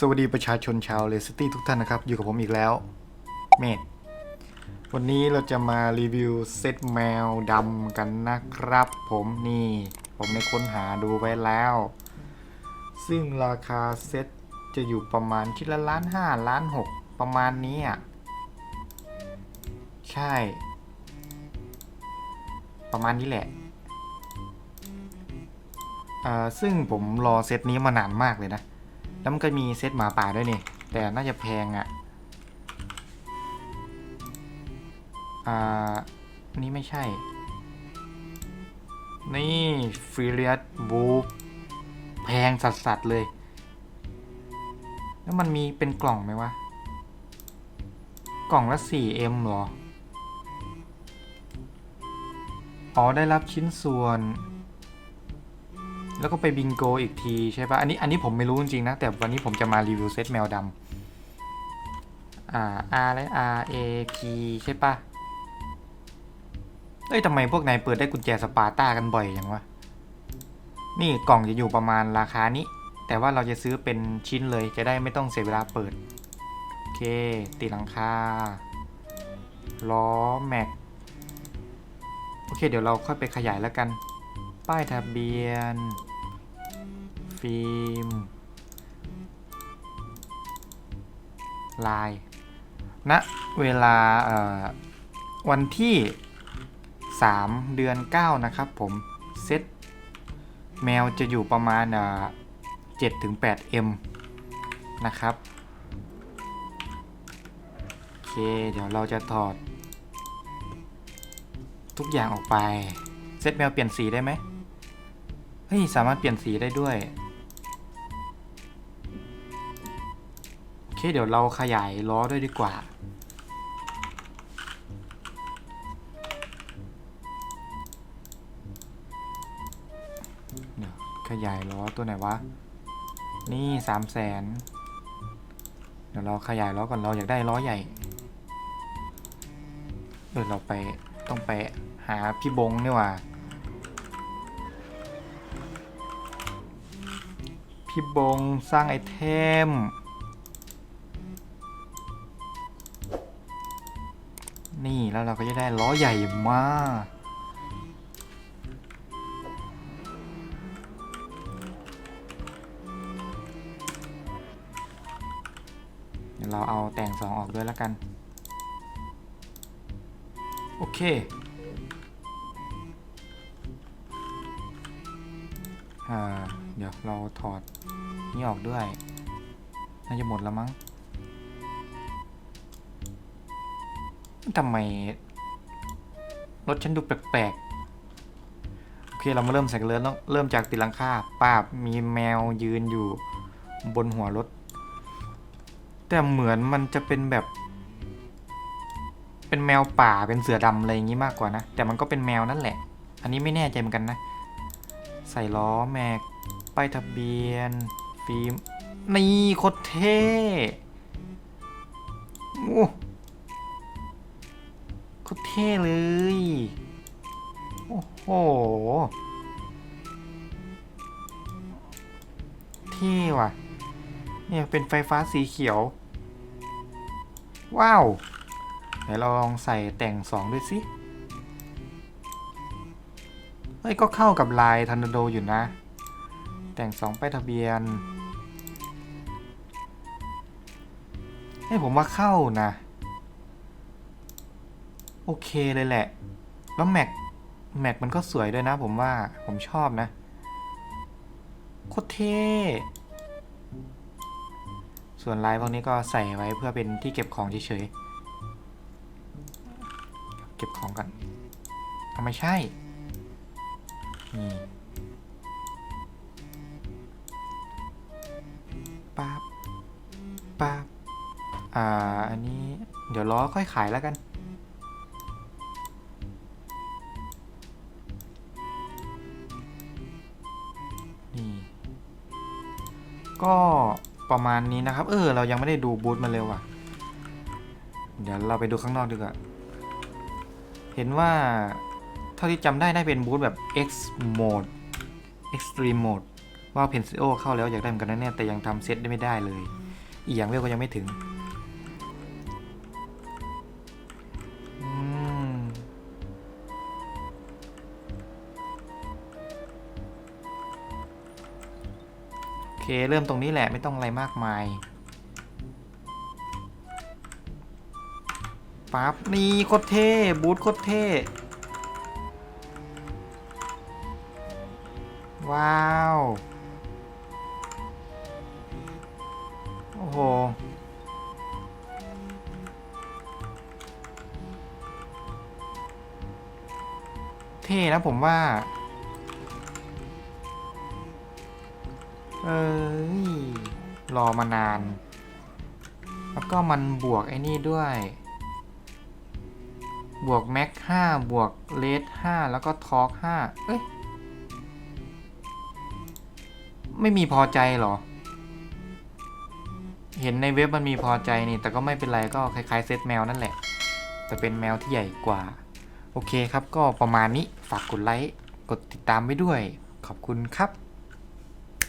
สวัสดีประชาชนชาวเลสตี้ทุกท่านนะครับ อยู่กับผมอีกแล้ว เมดวันนี้เราจะมารีวิวเซตแมวดำกันนะครับผมนี่ ผมได้ค้นหาดูไว้แล้ว ซึ่งราคาเซตจะอยู่ประมาณคิดละล้านห้าล้านหกประมาณนี้อะ ใช่ ประมาณนี้แหละอ่าซึ่งผมรอเซตนี้มานานมากเลยนะ แล้วมันก็มีเซตหมาป่าด้วยนี่ แต่น่าจะแพงอะ่ะ อ่า นี่ไม่ใช่ นี่ฟิเลียสบูแพงสัสๆเลย แล้วมันมีเป็นกล่องไหมวะ กล่องละ 4M เหรอ อ๋อ ได้รับชิ้นส่วน แล้วก็ไปบิงโกอีกทีใช่ปะอันนี้อันนี้ผมไม่รู้จริงๆนะ แต่วันนี้ผมจะมารีวิวเซตแมวดำอ่า R และ R A P ใช่ปะเอ้ยทำไมพวกนายเปิดได้กุญแจสปาร์ต้ากันบ่อยอย่างวะ นี่กล่องจะอยู่ประมาณราคานี้ แต่ว่าเราจะซื้อเป็นชิ้นเลยจะได้ไม่ต้องเสียเวลาเปิด โอเคติดหลังคา ล้อแม็ก โอเค เดี๋ยวเราค่อยไปขยายแล้วกัน ป้ายทะเบียน ฟิล์มลายณนะเวลาวันที่ 3 เดือน 9 นะครับผม เซตแมวจะอยู่ประมาณเอ่อ7ถึง8 M นะครับ โอเค เดี๋ยวเราจะถอด ทุกอย่างออกไป เซตแมวเปลี่ยนสีได้ไหมเฮ้ย สามารถเปลี่ยนสีได้ด้วย เคเดี๋ยวเราขยายล้อด้วยดีกว่าเดี๋ยวขยายล้อตัวไหนวะ นี่สามแสนเดี๋ยวเราขยายล้อก่อนเราอยากได้ล้อใหญ่เออเราไปต้องไปหาพี่บงนี่ว่า พี่บงสร้างไอเทม นี่แล้วเราก็จะได้ล้อใหญ่มากเดี๋ยวเราเอาแต่งสองออกด้วยแล้วกัน โอเคอ่าเดี๋ยวเราถอดนี่ออกด้วย น่าจะหมดแล้วมั้ง ทำไม รถฉันดูแปลกๆ โอเคเรามาเริ่มใส่กันเลยแล้วเริ่มจากติดลังคาป้าบมีแมวยืนอยู่บนหัวรถ แต่เหมือนมันจะเป็นแบบ เป็นแมวป่าเป็นเสือดำอะไรอย่างนี้มากกว่านะ แต่มันก็เป็นแมวนั่นแหละ อันนี้ไม่แน่ใจเหมือนกันนะ ใส่ล้อแม็กป้ายทะเบียนฟิล์มนี่โคตรเท่โอ้ โคตรเท่เลย โอ้โห เท่ว่ะ เนี่ยเป็นไฟฟ้าสีเขียว ว้าวเดี๋ยวเราลองใส่แต่งสองด้วยสิเฮ้ย ก็เข้ากับลายทันโดอยู่นะ แต่งสองป้ายทะเบียนเฮ้ผมว่าเข้านะ โอเคเลยแหละ แล้วแม็ก แม็กมันก็สวยด้วยนะผมว่าผมชอบนะโคตรเท่ส่วนลายพวกนี้ก็ใส่ไว้เพื่อเป็นที่เก็บของเฉยๆ เก็บของกันเอาไมใช่ นี่ป๊าบป๊าบอ่า อันนี้ เดี๋ยวล้อค่อยขายแล้วกัน ก็ประมาณนี้นะครับ เออ เรายังไม่ได้ดูบูธมาเร็วอะ เดี๋ยวเราไปดูข้างนอกดีกว่า เห็นว่า เท่าที่จำได้ได้เป็นบูธแบบ X mode Extreme mode ว่า Pensio เข้าแล้วอยากได้เหมือนกันนะเนี่ยแต่ยังทำเซตได้ไม่ได้เลย อีกอย่างเวลก็ยังไม่ถึง เคเริ่มตรงนี้แหละไม่ต้องอะไรมากมายปั๊บนี่โคตรเท่บูทโคตรเท่ว้าว โอ้โห เท่นะผมว่า เอ้ย รอมานาน แล้วก็มันบวกไอ้นี่ด้วย บวกแม็ก5บวกเลส5แล้วก็ทอร์ก5เอ้ย ไม่มีพอใจหรอ เห็นในเว็บมันมีพอใจนี่ แต่ก็ไม่เป็นไรก็คล้ายๆเซตแมวนั่นแหละ แต่เป็นแมวที่ใหญ่กว่า โอเคครับก็ประมาณนี้ ฝากกดไลค์ กดติดตามไว้ด้วย ขอบคุณครับ